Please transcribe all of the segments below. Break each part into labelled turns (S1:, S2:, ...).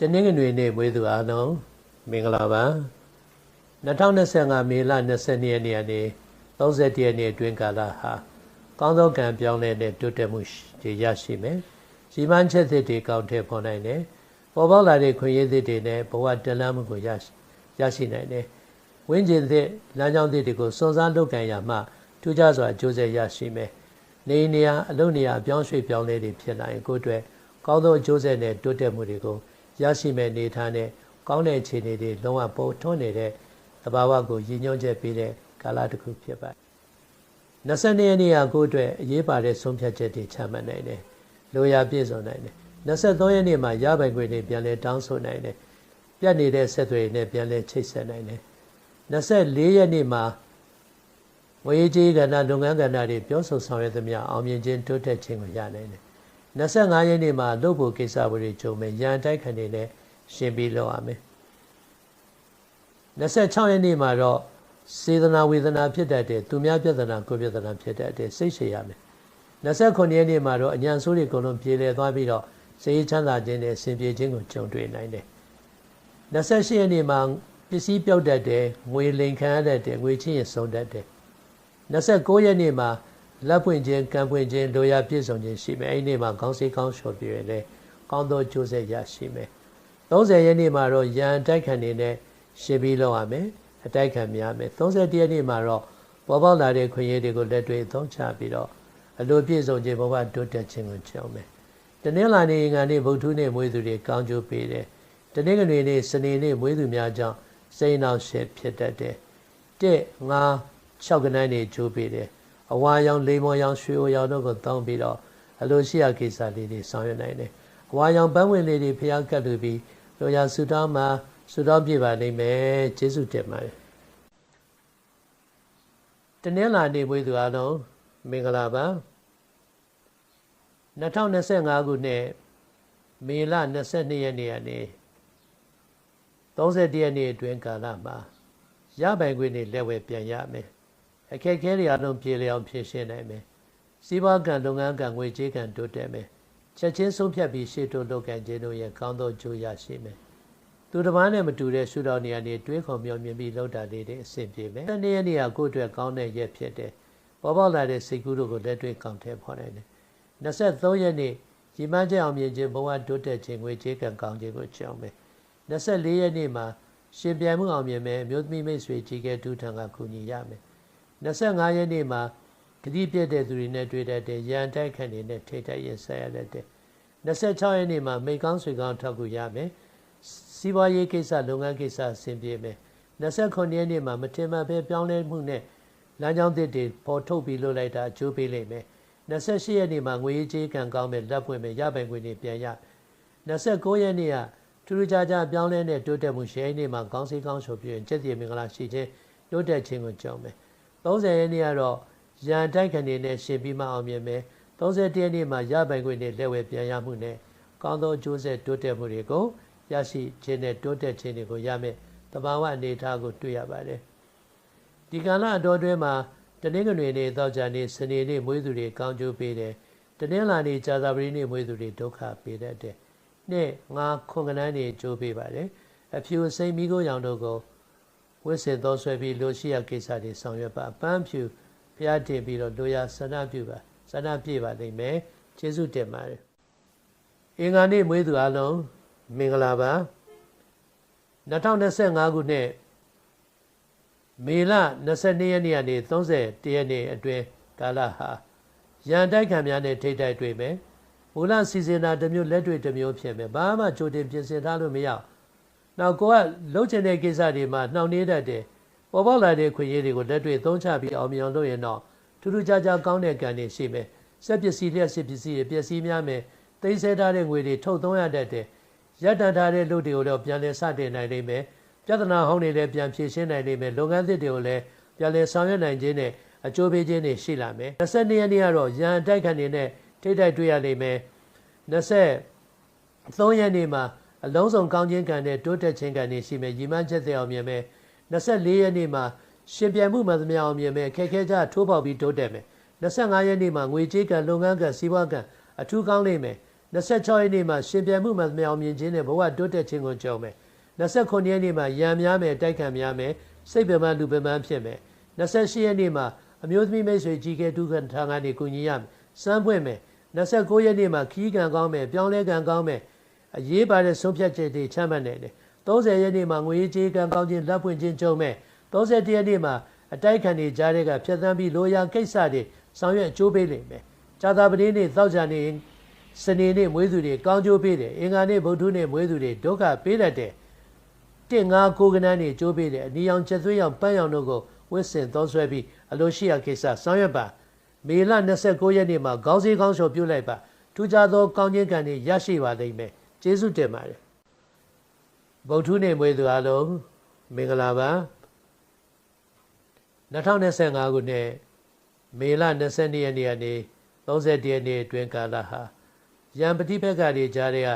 S1: တနင်္ဂနွေနေ့မွေးသူအားလုံးမင်္ဂလာပါ2025မေလ22ရက်နေ့ကနေ31ရက်နေ့အတွင်းကာလဟာကောင်းသောကံပြောင်းလဲတဲ့တိုးတက်မှုတွေရရှိမယ်။ဇီမန်းချက်သစ်တွေကောက်ထည့်ဖော်နိုင်တယ်။ပေါ်ပေါက်လာတဲ့ခွင့်ရည်သစ်တွေနဲ့ဘဝတလန်းမှုကိုရရှိရရှိနိုင်တယ်။ဝင်းကျင်သစ်လမ်းကြောင်းသစ်တွေကိုစွန့်စားလုပ်ကံရမှထူးခြားစွာအကျိုးဆက်ရရှိမယ်။နေနေရာအလုပ်နေရာအပြောင်းရွှေ့ပြောင်းလဲတွေဖြစ်လာရင်ကိုယ့်အတွက်ကောင်းသောအကျိုးဆက်နဲ့တိုးတက်မှုတွေကို ရရှိမဲ့နေထားနဲ့ကောင်းတဲ့အခြေအနေတွေလုံးဝပေါ်ထွန်းနေတဲ့သဘာဝကိုရည်ညွှန်းချက်ပေးတဲ့ကာလတစ်ခုဖြစ်ပါတယ်။22ရက်နေ့ကကိုယ့်အတွက်အရေးပါတဲ့ဆုံးဖြတ်ချက်တွေချမှတ်နိုင်တယ်။လိုရာပြည့်စုံနိုင်တယ်။23ရက်နေ့မှာရပိုင်ခွင့်တွေပြန်လဲတောင်းဆိုနိုင်တယ်။ပြတ်နေတဲ့ဆက်သွယ်နဲ့ပြန်လဲချိတ်ဆက်နိုင်တယ်။24ရက်နေ့မှာဝေကြီးကဏ္ဍလုပ်ငန်းကဏ္ဍတွေပြောဆိုဆောင်ရွက်သမျှအောင်မြင်ခြင်းတိုးတက်ခြင်းကိုရနိုင်တယ် 25ရက်နေ့မှာလုပ်ဖို့ကိစ္စတွေကြုံမယ်ရန်တိုက်ခံနေနဲ့ရှင်းပြီးလုပ်ရမယ်26ရက်နေ့မှာတော့စေတနာဝေဒနာဖြစ်တတ်တယ်သူများပြဿနာကိုပြဿနာဖြစ်တတ်တယ်စိတ်ရှည်ရမယ်29ရက်နေ့မှာတော့အញ្ញံဆိုးတွေအကုန်လုံးပြေလည်သွားပြီးတော့စိတ်ချမ်းသာခြင်းနဲ့ဆင်ပြေခြင်းကိုကြုံတွေ့နိုင်တယ်28ရက်နေ့မှာပစ္စည်းပြောက်တတ်တယ်ငွေလိမ်ခံရတတ်တယ်ငွေချင်းရဆုံးတတ်တယ်29ရက်နေ့မှာ လက်ပွင့်ခြင်းကံပွင့်ခြင်းလိုရာပြည့်စုံခြင်းရှိမယ်အဲ့ဒီနေ့မှာခေါင်းစိတ်ကောင်းလျှော်ပြည့်ရလဲကောင်းသောကြိုးဆက်ရရှိမယ်30ရက်နေ့မှာတော့ရန်တိုက်ခံနေနဲ့ရှင်းပြီးလောက်ရမယ်အတိုက်ခံများမယ်31ရက်နေ့မှာတော့ပေါ်ပေါက်လာတဲ့ခွင့်ရည်တွေကိုလက်တွေ့သုံးချပြီးတော့အလိုပြည့်စုံခြင်းဘဝတိုးတက်ခြင်းကိုကြောင်းမယ်တနင်္လာနေ့ငါနေ့ဗုဒ္ဓနေ့မွေးသူတွေကောင်းကျိုးပေးတယ်တနင်္ဂနွေနေ့စနေနေ့မွေးသူများကြောင့်စိတ်နှောက်ရှက်ဖြစ်တတ်တယ်တဲ့ငါ6ကနန်းနေကျိုးပေးတယ် အဝါရောင်လိမ္မော်ရောင်ရွှေအိုရောင်တို့ကိုတောင်းပြီးတော့အလိုရှိရကိစ္စလေးတွေဆောင်ရွက်နိုင်တယ်။အဝါရောင်ပန်းဝင်လေးတွေဖျားကတ်လို့ပြီးလိုရာဆူတောင်းမှာဆူတောင်းပြပါလိမ့်မယ်။ကျေးဇူးတင်ပါတယ်။တနင်္လာနေ့မွေးသူအားလုံးမင်္ဂလာပါ။2025ခုနှစ်မေလ22ရက်နေ့ကနေ31ရက်နေ့အတွင်းကာလမှာရပိုင်ခွင့်တွေလက်ဝဲပြန်ရမယ် အခက်အခဲတွေအလုံးပြေလည်အောင်ဖြေရှင်းနိုင်မယ်စီးပွားကံလုပ်ငန်းကံငွေကြေးကံတိုးတက်မယ်ချက်ချင်းဆုံးဖြတ်ပြီးရှေ့တိုးလုပ်ကံခြင်းတို့ရဲ့ကောင်းသောကြိုးရရှိမယ်သူတစ်ပါးနဲ့မတူတဲ့ရှုတော်နေရာနေတွေးခေါ်မျှော်မြင်ပြီးလောက်တာလေးတွေအဆင်ပြေမယ်တနေ့ရက်နေ့ကကိုယ့်အတွက်ကောင်းတဲ့ရက်ဖြစ်တယ်ပေါ်ပေါက်လာတဲ့စိတ်ကူးတို့ကိုလက်တွေ့ကောင်းထဲဖော်နိုင်တယ်23ရက်နေ့ရီမန်းချက်အောင်မြင်ခြင်းဘဝတိုးတက်ခြင်းငွေကြေးကံကောင်းခြင်းကိုကြောင်းမယ်24ရက်နေ့မှာရှင်ပြိုင်မှုအောင်မြင်မယ်မြို့သမီးမိတ်ဆွေကြီးကဲဒုထံကကူညီရမယ် 25ရက်နေ့မှာဂတိပြည့်တဲ့သူတွေနဲ့တွေ့တတ်တယ်ရန်တိုက်ခန့်တွေနဲ့ထိတ်တိုက်ရင်ဆက်ရတတ်တယ်26ရက်နေ့မှာမိကောင်းဆွေကောင်းထောက်ကူရမယ်စီးပွားရေးကိစ္စလုပ်ငန်းကိစ္စအဆင်ပြေမယ်29ရက်နေ့မှာမတင်မပဲပြောင်းလဲမှုနဲ့လမ်းကြောင်းသစ်တွေပေါ်ထုတ်ပြီးလုပ်လိုက်တာအကျိုးပေးလိမ့်မယ်28ရက်နေ့မှာငွေကြေးကံကောင်းမယ်လက်ပွင့်မယ်ရပိုင်ခွင့်တွေပြန်ရ29ရက်နေ့ကထူးထူးခြားခြားပြောင်းလဲတဲ့တိုးတက်မှုရှယ်နေ့မှာကောင်းစီကောင်းဆိုပြီးရင်ကျက်တည်မင်္ဂလာရှိခြင်းတိုးတက်ခြင်းကိုကြောင်းမယ် 30ရက်နေ့ကတော့ရန်တိုက်ခဏနေနဲ့ရှင်ပြီးမှအောင်မြင်မယ်31ရက်နေ့မှာရပိုင်ခွင့်နဲ့လက်ဝဲပြန်ရမှုနဲ့ကောင်းသောအကျိုးဆက်တိုးတက်မှုတွေကိုရရှိခြင်းနဲ့တိုးတက်ခြင်းတွေကိုရမယ်တဘာဝအနေအထားကိုတွေ့ရပါတယ်ဒီကာလအတော်တွင်းမှာတနင်္ဂနွေနေ့သောကြာနေ့စနေနေ့မွေးသူတွေကောင်းကျိုးပေးတယ်တနင်္လာနေ့ကြာသပတေးနေ့မွေးသူတွေဒုက္ခပေးတတ်တယ်နှစ်ငါခွန်ကနန်းတွေကျိုးပေးပါတယ်အဖြူစိမ့်မိကိုရောင်တို့ကို ဝိစေသောဆွဲပြီးလိုရှိရကိစ္စတွေဆောင်ရွက်ပါပန်းဖြူဖျားတင်ပြီးတော့လိုရာဆန္ဒပြုပါဆန္ဒပြပါလိမ့်မယ်ကျေးဇူးတင်ပါတယ်အင်္ဂါနေ့မွေးသူအလုံးမင်္ဂလာပါ2025ခုနှစ်မေလ22ရက်နေ့ကနေ30ရက်နေ့အတွင်းကာလဟာရန်တိုက်ခံများနဲ့ထိတ်တိုက်တွေ့မယ်မူလစီစဉ်တာတစ်မျိုးလက်တွေ့တစ်မျိုးဖြစ်မယ်ဘာမှကြိုတင်ပြင်ဆင်ထားလို့မရဘူး နောက်ကိုကလှုပ်ချင်တဲ့ကိစ္စတွေမှာနှောင့်နှေးတတ်တယ်ပေါ်ပေါက်လာတဲ့ခွင့်ရတွေကိုလက်တွေ့သုံးချပြီးအောင်မြင်လို့ရင်တော့ထူးထူးခြားခြားကောင်းတဲ့ကံတွေရှိမယ်စက်ပစ္စည်းလျက်စစ်ပစ္စည်းတွေပျက်စီးများမယ်သိမ်းဆည်းထားတဲ့ငွေတွေထုတ်သုံးရတတ်တယ်ရပ်တန့်ထားတဲ့လူတွေကိုတော့ပြန်လည်စတင်နိုင်လိမ့်မယ်ပြဿနာဟောင်းတွေလည်းပြန်ဖြေရှင်းနိုင်လိမ့်မယ်လုပ်ငန်းသစ်တွေကိုလည်းပြန်လည်ဆောင်ရွက်နိုင်ခြင်းနဲ့အကျိုးပေးခြင်းတွေရှိလာမယ်22ရက်နေ့ကတော့ရန်တိုက်ခတ်နေတဲ့ထိတ်တိုက်တွေ့ရလိမ့်မယ်23ရက်နေ့မှာ အလုံးစုံကောင်းခြင်းကံနဲ့တိုးတက်ခြင်းကံတွေရှိမယ်ညီမချက်တဲ့အောင်မြင်မယ်24ရက်နေ့မှာရှင်ပြိုင်မှုမှန်သမျှအောင်မြင်မယ်ခက်ခဲကြထိုးပေါက်ပြီးတိုးတက်မယ်25ရက်နေ့မှာငွေကြေးကံလုပ်ငန်းကံစီးပွားကံအထူးကောင်းလိမ့်မယ်26ရက်နေ့မှာရှင်ပြန်မှုမှမြောင်မြင်ခြင်းနဲ့ဘဝတိုးတက်ခြင်းကိုကြုံမယ်29ရက်နေ့မှာရံများမယ်တိုက်ခံများမယ်စိတ်ပင်ပန်းလူပင်ပန်းဖြစ်မယ်28ရက်နေ့မှာအမျိုးသမီးမိတ်ဆွေကြီးကဲဒုက္ခထာကနေကူညီရမယ်စမ်းပွင့်မယ်29ရက်နေ့မှာခီးကံကောင်းမယ်ပြောင်းလဲကံကောင်းမယ် အရေးပါတဲ့ဆုံးဖြတ်ချက်တွေချမှတ်နိုင်တယ်30ရက်နေ့မှာငွေကြေးကံကောင်းခြင်းလက်ပွင့်ခြင်းကြုံမယ်31ရက်နေ့မှာအတိုက်ခံတွေကြားတဲ့ကဖြတ်သန်းပြီးလိုရာကိစ္စတွေဆောင်ရွက်အကျိုးပေးလိမ့်မယ်။ဇာတာပတိနေ့သောကြာနေ့စနေနေ့မွေးသူတွေကောင်းကျိုးပေးတယ်။အင်္ဂါနေ့ဗုဒ္ဓနေ့မွေးသူတွေဒုက္ခပေးတတ်တယ်။တင့်ငါကိုကနန်းတွေကျိုးပေးတယ်။အနီရောင်ချက်သွေးရောင်ပန်းရောင်တို့ကိုဝစ်စင်သုံးဆွဲပြီးအလိုရှိရာကိစ္စဆောင်ရွက်ပါ။မေလ29ရက်နေ့မှာခေါင်းစည်းခေါင်းလျှော်ပြုလိုက်ပါ။ထူးခြားသောကောင်းခြင်းကံတွေရရှိပါလိမ့်မယ်။ ကျေးဇူးတင်ပါတယ်။ဗုဒ္ဓနေ့မွေးသူအလုံးမင်္ဂလာပါ။2025ခုနှစ်မေလ22ရက်နေ့ကနေ31ရက်နေ့အတွင်းကာလဟာရံပတိဘက်ကတွေကြားတဲ့က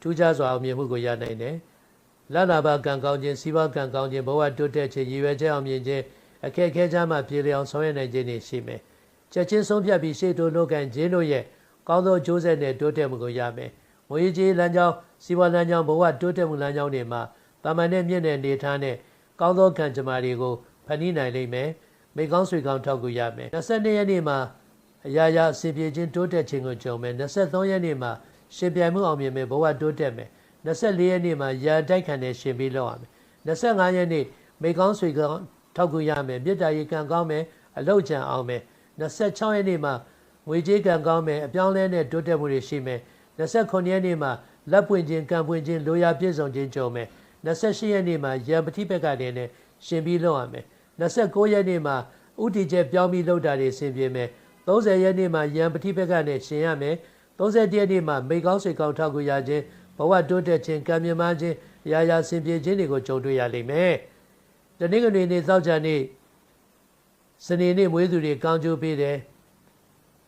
S1: ထူးခြားစွာအောင်မြင်မှုကိုရနိုင်တယ်။လလာဘကံကောင်းခြင်းစီးပွားကံကောင်းခြင်းဘဝတိုးတက်ခြင်းရည်ရွယ်ချက်အောင်မြင်ခြင်းအခက်အခဲကြားမှာပြေလည်အောင်ဆောင်ရွက်နိုင်ခြင်းတွေရှိမယ်။ချက်ချင်းဆုံးဖြတ်ပြီးရှေ့တိုးလုပ်ကန်ခြင်းတို့ရဲ့ကောင်းသောကြိုးဆက်နဲ့တိုးတက်မှုကိုရမယ်။ ငွေကြေးလမ်းကြောင်းစီးပွားလမ်းကြောင်းဘဝတိုးတက်မှုလမ်းကြောင်းတွေမှာတာမန်နဲ့မြင့်တဲ့နေထားနဲ့ကောင်းသောကံကြမ္မာတွေကိုဖန်တီးနိုင်လိမ့်မယ်မိကောင်းဆွေကောင်းထောက်ကူရမယ်22ရက်နေ့မှာအရာရာအစီပြေခြင်းတိုးတက်ခြင်းကိုကြုံမယ်23ရက်နေ့မှာရှင်ပြိုင်မှုအောင်မြင်မယ်ဘဝတိုးတက်မယ်24ရက်နေ့မှာရာတိုက်ခံတဲ့ရှင်ပြီးလောက်ရမယ်25ရက်နေ့မိကောင်းဆွေကောင်းထောက်ကူရမယ်မြစ်တာရီကံကောင်းမယ်အလောက်ချံအောင်မယ်26ရက်နေ့မှာငွေကြေးကံကောင်းမယ်အပြောင်းလဲနဲ့တိုးတက်မှုတွေရှိမယ် 29ရက်နေ့မှာလက်ပွင့်ခြင်းကံပွင့်ခြင်းလိုရာပြည့်စုံခြင်းကြုံမယ်28ရက်နေ့မှာရံပတိဘက်ကတည်းနဲ့ရှင်ပြီးလောက်ရမယ်29ရက်နေ့မှာဥတီချက်ပြောင်းပြီးလှုပ်တာတွေဆင်ပြေမယ်30ရက်နေ့မှာရံပတိဘက်ကနေရှင်ရမယ်31ရက်နေ့မှာမိကောင်းဆွေကောင်းထောက်ကူရခြင်းဘဝတိုးတက်ခြင်းကံမြမခြင်းရာရာဆင်ပြေခြင်းတွေကိုကြုံတွေ့ရလိမ့်မယ်တနင်္ဂနွေနေ့သောကြာနေ့စနေနေ့မွေးသူတွေကောင်းကျိုးပေးတယ်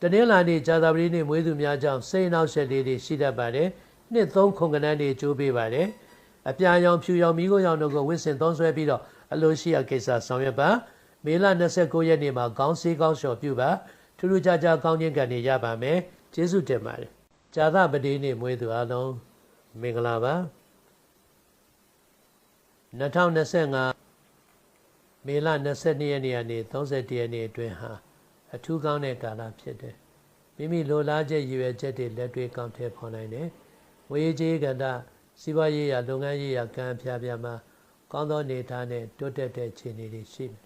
S1: တနင်္လာနေ့ဇာတာပတိနေ့မွေးသူများကြောင့်စိတ်နှောက်ယှက်လေးတွေရှိတတ်ပါတယ်နှစ်သုံးခုံကနန်းတွေကျိုးပေးပါတယ်အပြာရောင်ဖြူရောင်မိခိုးရောင်တို့ကိုဝစ်စင်သုံးဆွဲပြီးတော့အလိုရှိရာကိစ္စဆောင်ရွက်ပါမေလ29ရက်နေ့မှာခေါင်းစည်းကောင်းလျှော်ပြုပါထူးထူးခြားခြားကောင်းခြင်းကံတွေရပါမယ်ကျေးဇူးတင်ပါတယ်ဇာသပတိနေ့မွေးသူအလုံးမင်္ဂလာပါ2025မေလ22ရက်နေ့ကနေ31ရက်နေ့အတွင်းဟာ အထူးကောင်းတဲ့ကာလဖြစ်တယ်မိမိလိုလားချက်ရည်ရွယ်ချက်တွေလက်တွေ့ကောင်းထည့်ဖော်နိုင်တယ်ဝေကြီးကန္တစီးပွားရေးရာလုပ်ငန်းရေးရာကံဖျားဖျားမှာကောင်းသောနေသားနဲ့တိုးတက်တဲ့ခြေအနေတွေရှိတယ်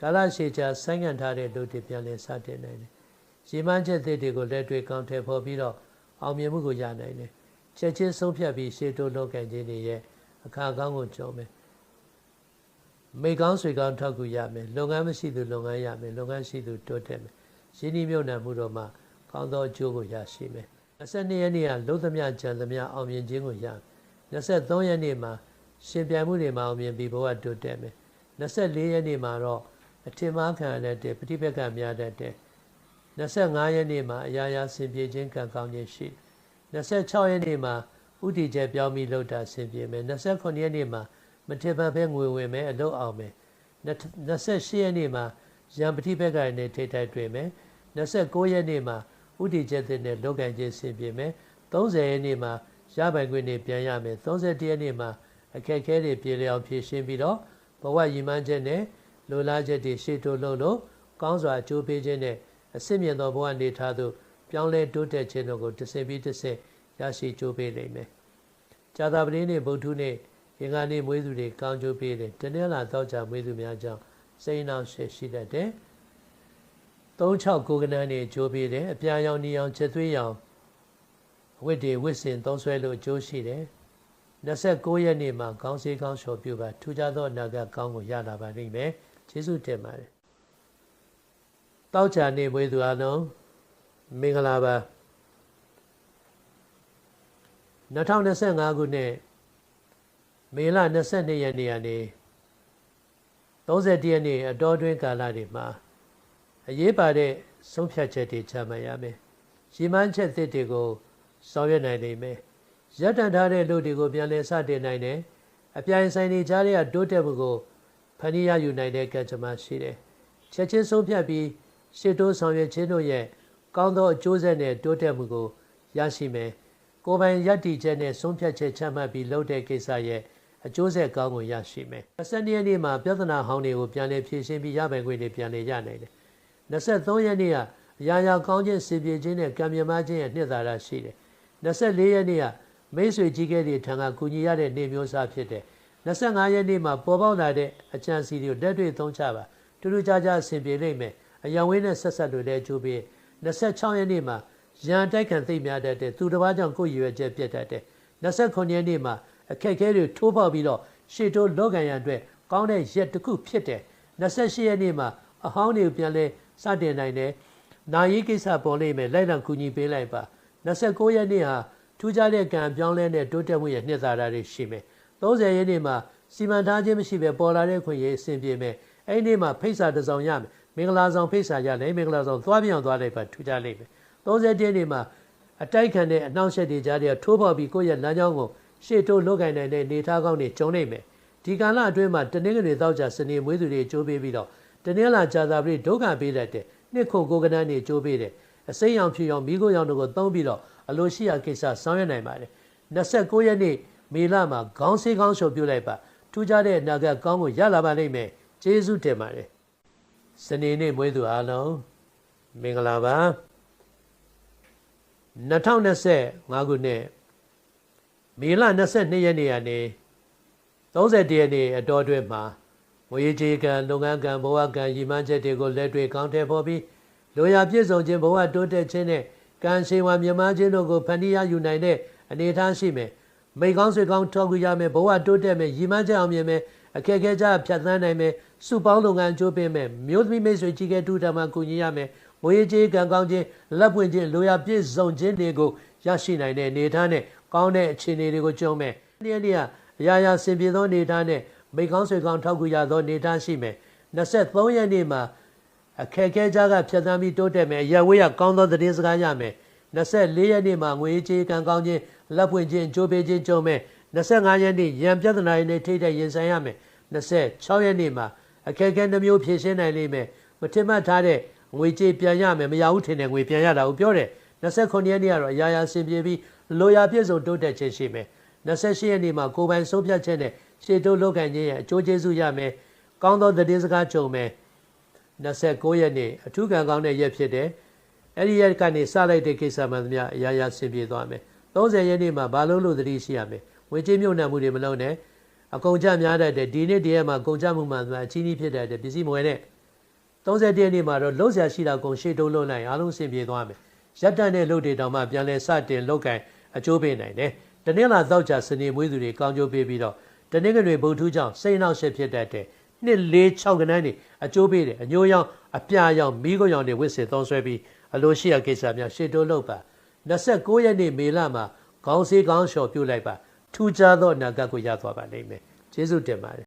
S1: ကာလရှည်ကြာဆိုင်းငံ့ထားတဲ့လူတွေပြန်လည်စတင်နိုင်တယ်။ရည်မှန်းချက်တွေကိုလက်တွေ့ကောင်းထည့်ဖော်ပြီးတော့အောင်မြင်မှုကိုရနိုင်တယ်။ချက်ချင်းဆုံးဖြတ်ပြီးရှေ့တိုးလုပ်ကံခြင်းတွေရဲ့အခါကောင်းကိုကြုံမယ်။ မိကောင်းဆွေကောင်းထောက်ကူရမယ်။လုပ်ငန်းမရှိသူလုပ်ငန်းရမယ်။လုပ်ငန်းရှိသူတိုးတက်မယ်။ရင်းနှီးမြှုပ်နှံမှုတော့မှကောင်းသောအကျိုးကိုရရှိမယ်။22ရက်နေ့ကလုံးသမျှကြံသမျှအောင်မြင်ခြင်းကိုရမယ်။23ရက်နေ့မှာရှင်ပြိုင်မှုတွေမှာအောင်မြင်ပြီးဘဝတိုးတက်မယ်။24ရက်နေ့မှာတော့အထင်မှားခံရတဲ့ပဋိပက္ခများတတ်တဲ့25ရက်နေ့မှာအရာရာဆင်ပြေခြင်းကံကောင်းခြင်းရှိ26ရက်နေ့မှာဥတီကျပြောင်းပြီးလှုပ်တာဆင်ပြေမယ်29ရက်နေ့မှာ မထင်မှန်ပဲငွေဝင်မယ်အလုပ်အောင်မယ်28ရက်နေ့မှာရံပတိဘက်ကနဲ့ထိထိုက်တွေ့မယ်29ရက်နေ့မှာဥတီကျတဲ့နဲ့လောကန်ခြင်းဆင်ပြေမယ်30ရက်နေ့မှာရပိုင်ခွင့်တွေပြန်ရမယ်31ရက်နေ့မှာအခက်အခဲတွေပြေလည်အောင်ဖြေရှင်းပြီးတော့ဘဝရည်မှန်းချက်နဲ့လိုလားချက်တွေရှေ့တိုးလို့လို့ကောင်းစွာအကျိုးပေးခြင်းနဲ့အစစ်မြင့်သောဘဝနေထားသို့ပြောင်းလဲတိုးတက်ခြင်းတို့ကိုတစ်ဆင့်ပြီးတစ်ဆင့်ရရှိကြိုးပေးနိုင်မယ်။ဇာတာပတိနေ့ဗုဒ္ဓနေ့ အင်္ဂါနေ့မွေးသူတွေကောင်းကျိုးပေးတယ်။တနင်္လာတော့ကြာမွေးသူများကြောင့်စိတ်နှောင့်ယှက်ရှိတတ်တယ်။36ကိုကနန်းနေကြိုးပေးတယ်။အပြာရောင်နီရောင်ချက်သွေးရောင်ဝိတ္တေဝိစင်သုံးဆွဲလို့အကျိုးရှိတယ်။29ရက်နေ့မှာခေါင်းစည်းခေါင်းလျှော်ပြုပါထူးခြားသောအနာဂတ်ကောင်းကိုရလာပါလိမ့်မယ်။ကျေးဇူးတင်ပါတယ်တောက်ချာနေမွေးသူအလုံးမင်္ဂလာပါ2025ခုနှစ် မေလ22ရက်နေ့ကနေ31ရက်နေ့အတော်တွင်းကာလတွေမှာအရေးပါတဲ့ဆုံးဖြတ်ချက်တွေချမှတ်ရမယ်။ရီမန်းချက်သစ်တွေကိုဆောင်ရွက်နိုင်နိုင်မယ်။ရပ်တန့်ထားတဲ့လူတွေကိုပြန်လည်စတင်နိုင်တယ်။အပြိုင်ဆိုင်တွေကြားတဲ့တိုးတက်မှုကိုဖန်တီးရယူနိုင်တဲ့ကံကြမ္မာရှိတယ်။ချက်ချင်းဆုံးဖြတ်ပြီးရှေ့တိုးဆောင်ရွက်ခြင်းတို့ရဲ့ကောင်းသောအကျိုးဆက်နဲ့တိုးတက်မှုကိုရရှိမယ်ကိုယ်ပိုင်ယက်တီချက်နဲ့ဆုံးဖြတ်ချက်ချမှတ်ပြီးလုပ်တဲ့ကိစ္စရဲ့ အကျိုးဆက်ကောင်းကိုရရှိမယ်။22ရက်နေ့မှာပြဿနာဟောင်းတွေကိုပြန်လည်ဖြေရှင်းပြီးရပိုင်ခွင့်တွေပြန်လည်ရနိုင်တယ်။23ရက်နေ့ကအရာရာကောင်းခြင်းစီပြေခြင်းနဲ့ကံမြမခြင်းရဲ့နှစ်သာရရှိတယ်။24ရက်နေ့ကမိတ်ဆွေကြီးကဲတွေထံကကူညီရတဲ့နေမျိုးစားဖြစ်တယ်။25ရက်နေ့မှာပေါ်ပေါက်လာတဲ့အကြံစီတွေကိုတက်တွေ့သုံးချပါတူတူကြကြအဆင်ပြေလိမ့်မယ်။အယံဝင်းနဲ့ဆက်ဆက်လို့လည်းကြိုးပြီး26ရက်နေ့မှာရန်တိုက်ခံသိမ့်များတတ်တဲ့သူတစ်ပါးကြောင့်ကိုယ်ရွယ်ချက်ပြတ်တတ်တဲ့29ရက်နေ့မှာ အခက်အခဲတွေထိုးပေါက်ပြီးတော့ရှေ့တိုးလောကန်ရန်အတွက်ကောင်းတဲ့ရက်တစ်ခုဖြစ်တယ်28ရက်နေ့မှာအဟောင်းတွေပြန်လဲစတင်နိုင်တယ်နာယီကိစ္စပေါ်လိမ့်မယ်လိုက်လံကူညီပေးလိုက်ပါ29ရက်နေ့ဟာထူးခြားတဲ့ကံပြောင်းလဲတဲ့တိုးတက်မှုရဲ့နှစ်သာရတွေရှိမယ်30ရက်နေ့မှာစီမံထားခြင်းမရှိဘဲပေါ်လာတဲ့ခွင့်ရအဆင်ပြေမယ်အဲ့ဒီနေ့မှာဖိတ်စာတစ်စောင်ရမယ်မင်္ဂလာဆောင်ဖိတ်စာရလဲမင်္ဂလာဆောင်သွားပြောင်းသွားလိုက်ပါထူးခြားလိမ့်မယ်30ရက်နေ့မှာအတိုက်ခံတဲ့အနှောင့်အယှက်တွေကြားထဲထိုးပေါက်ပြီးကိုယ့်ရဲ့လမ်းကြောင်းကို ရှေ့တိုးလုတ်ကင်နိုင်တဲ့နေသားကောင်းတွေကျုံနေမယ်ဒီကာလအတွင်းမှာတနင်္ဂနွေတောက်ကြစနေမွေးသူတွေကြိုးပေးပြီးတော့တနင်္လာကြာသာပတိဒုက္ခပေးတတ်တဲ့နှစ်ခုကိုကနန်းတွေကြိုးပေးတယ်အစိမ်းရောင်ဖြူရောင်မိခိုးရောင်တို့ကိုသုံးပြီးတော့အလိုရှိရာကိစ္စဆောင်ရွက်နိုင်ပါတယ်29ရက်နေ့မေလမှာခေါင်းဆေးခေါင်းလျှော်ပြုလိုက်ပါထူးခြားတဲ့အနာဂတ်ကောင်းကိုရလာပါလိမ့်မယ်ကျေးဇူးတင်ပါတယ်စနေနေ့မွေးသူအားလုံးမင်္ဂလာပါ2025ခုနှစ် မေလ22ရက်နေ့ကနေ31ရက်နေ့အတော်အတွင်းမှာငွေကြေးကံလုပ်ငန်းကံဘဝကံရည်မှန်းချက်တွေကိုလက်တွေ့ကောင်းတဲ့ပေါ်ပြီးလိုရာပြည့်စုံခြင်းဘဝတိုးတက်ခြင်းနဲ့ကံရှိန်ဝါမြမခြင်းတို့ကိုဖန်တီးရယူနိုင်တဲ့အနေအထားရှိမယ်မိကောင်းဆွေကောင်းထောက်ကူရမယ်ဘဝတိုးတက်မယ်ရည်မှန်းချက်အောင်မြင်မယ်အခက်အခဲကြဖြတ်သန်းနိုင်မယ်စုပေါင်းလုပ်ငန်းကြိုးပမ်းမယ်မျိုးသမီးမိတ်ဆွေကြီးကဲတူတမကူညီရမယ်ငွေကြေးကံကောင်းခြင်းလက်ပွင့်ခြင်းလိုရာပြည့်စုံခြင်းတွေကိုရရှိနိုင်တဲ့အနေအထားနဲ့ ကောင်းတဲ့အခြေအနေတွေကိုကြုံမယ်။ဒီနေ့ကအရာရာစင်ပြေသောအနေအထားနဲ့မိကောင်းဆွေကောင်းထောက်ကူရသောအနေအထားရှိမယ်။23ရက်နေ့မှာအခက်အခဲကြားကဖြတ်သန်းပြီးတိုးတက်မယ်။ရဝေးရကောင်းသောသတင်းစကားရမယ်။24ရက်နေ့မှာငွေကြေးကံကောင်းခြင်းလက်ပွင့်ခြင်းကြိုးပေးခြင်းကြုံမယ်။25ရက်နေ့ရံပြဿနာတွေနဲ့ထိတဲ့ရင်ဆိုင်ရမယ်။26ရက်နေ့မှာအခက်အခဲနှမျိုးဖြေရှင်းနိုင်လိမ့်မယ်။မထင်မှတ်ထားတဲ့ငွေကြေးပြန်ရမယ်မရဘူးထင်တဲ့ငွေပြန်ရတာကိုပြောတယ်29ရက်နေ့ကတော့အရာရာဆင်ပြေပြီး လိုရာပြည့်စုံတိုးတက်ခြင်းရှိမယ်28ရက်နေ့မှာကိုယ်ပိုင်ဆုံးဖြတ်ချက်နဲ့ရှေ့တိုးလုပ်ကင်ခြင်းရဲ့အကျိုးကျေးဇူးရမယ်ကောင်းသောသတင်းစကားကြုံမယ်29ရက်နေ့အထူးကံကောင်းတဲ့ရက်ဖြစ်တယ်အဲ့ဒီရက်ကနေစလိုက်တဲ့ကိစ္စမှန်သမျှအရာရာဆင်ပြေသွားမယ်30ရက်နေ့မှာဘာလို့လို့သတိရှိရမယ်ဝေကြေးမြုပ်နှံမှုတွေမလုပ်နဲ့အကုန်ကြများတတ်တယ်ဒီနေ့တည်းရက်မှာကုန်ကြမှုမှန်သမျှအချင်းကြီးဖြစ်တတ်တယ်ပစ္စည်းမဝယ်နဲ့30ရက်နေ့မှာတော့လုံးဆရာရှိတာကုန်ရှေ့တိုးလုပ်လိုက်အားလုံးဆင်ပြေသွားမယ်ရက်တန်တဲ့လုပ်တွေတောင်မှပြန်လဲစတင်လောက်ကင် အကျိုးပေးနိုင်တယ်။တနင်္လာသောကြာစနေမွေးသူတွေကောင်းကျိုးပေးပြီးတော့တနင်္ဂနွေဗုဒ္ဓကြောင့်စိတ်နှောက်ရှက်ဖြစ်တတ်တဲ့နှစ်၄၆ကနန်းတွေအကျိုးပေးတယ်အညိုးရောင်အပြာရောင်မိခိုးရောင်တွေဝစ်စင်သုံးဆွဲပြီးအလိုရှိရကိစ္စများရှေ့တိုးလုပ်ပါ29ရက်နေ့မေလမှာခေါင်းစည်းခေါင်းလျှော်ပြုတ်လိုက်ပါထူးခြားသောအနာဂတ်ကိုရသွားပါလိမ့်မယ်ကျေးဇူးတင်ပါတယ်